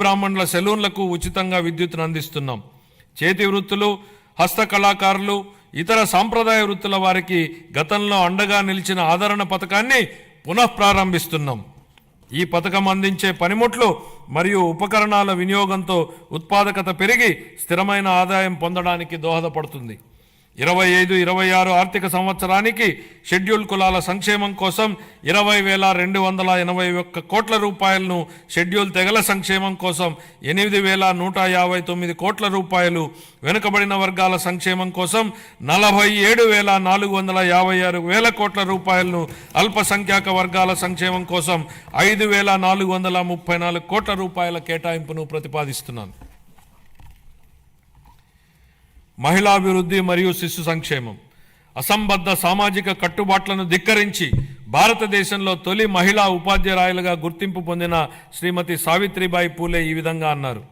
బ్రాహ్మణుల సెలూన్లకు ఉచితంగా విద్యుత్ను అందిస్తున్నాం. చేతి వృత్తులు హస్తకళాకారులు ఇతర సాంప్రదాయ వృత్తుల వారికి గతంలో అండగా నిలిచిన ఆదరణ పథకాన్ని పునఃప్రారంభిస్తున్నాం ఈ పథకం అందించే పనిముట్లు మరియు ఉపకరణాల వినియోగంతో ఉత్పాదకత పెరిగి స్థిరమైన ఆదాయం పొందడానికి దోహదపడుతుంది. ఇరవై ఐదు ఇరవై ఆరు ఆర్థిక సంవత్సరానికి షెడ్యూల్ కులాల సంక్షేమం కోసం ఇరవై వేల రెండు వందల ఎనభై ఒక్క కోట్ల రూపాయలను షెడ్యూల్ తెగల సంక్షేమం కోసం ఎనిమిది వేల నూట యాభై తొమ్మిది కోట్ల రూపాయలు వెనుకబడిన వర్గాల సంక్షేమం కోసం నలభై ఏడు వేల నాలుగు వందల యాభై ఆరు వేల కోట్ల రూపాయలను అల్పసంఖ్యాక వర్గాల సంక్షేమం కోసం ఐదు వేల నాలుగు వందల ముప్పై నాలుగు కోట్ల రూపాయల కేటాయింపును ప్రతిపాదిస్తున్నాను. మహిళాభివృద్ధి మరియు శిశు సంక్షేమం. అసంబద్ధ సామాజిక కట్టుబాట్లను ధిక్కరించి భారతదేశంలో తొలి మహిళా ఉపాధ్యాయులుగా గుర్తింపు పొందిన శ్రీమతి సావిత్రిబాయి పూలే ఈ విధంగా అన్నారు.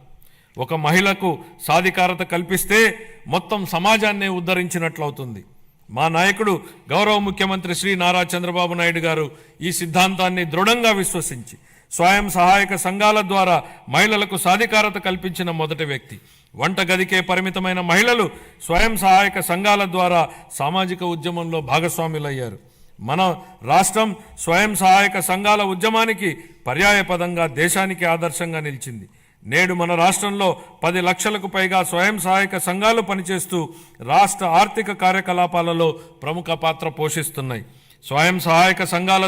ఒక మహిళకు సాధికారత కల్పిస్తే మొత్తం సమాజాన్నే ఉద్ధరించినట్లవుతుంది. మా నాయకుడు గౌరవ ముఖ్యమంత్రి శ్రీ నారా చంద్రబాబు నాయుడు గారు ఈ సిద్ధాంతాన్ని దృఢంగా విశ్వసించి స్వయం సహాయక సంఘాల ద్వారా మహిళలకు సాధికారత కల్పించిన మొదటి వ్యక్తి. వంట గదికే పరిమితమైన మహిళలు స్వయం సహాయక సంఘాల ద్వారా సామాజిక ఉద్యమంలో భాగస్వాములయ్యారు. మన రాష్ట్రం స్వయం సహాయక సంఘాల ఉద్యమానికి పర్యాయపదంగా దేశానికి ఆదర్శంగా నిలిచింది. నేడు మన రాష్ట్రంలో పది లక్షలకు పైగా స్వయం సహాయక సంఘాలు పనిచేస్తూ రాష్ట్ర ఆర్థిక కార్యకలాపాలలో ప్రముఖ పాత్ర పోషిస్తున్నాయి. స్వయం సహాయక సంఘాల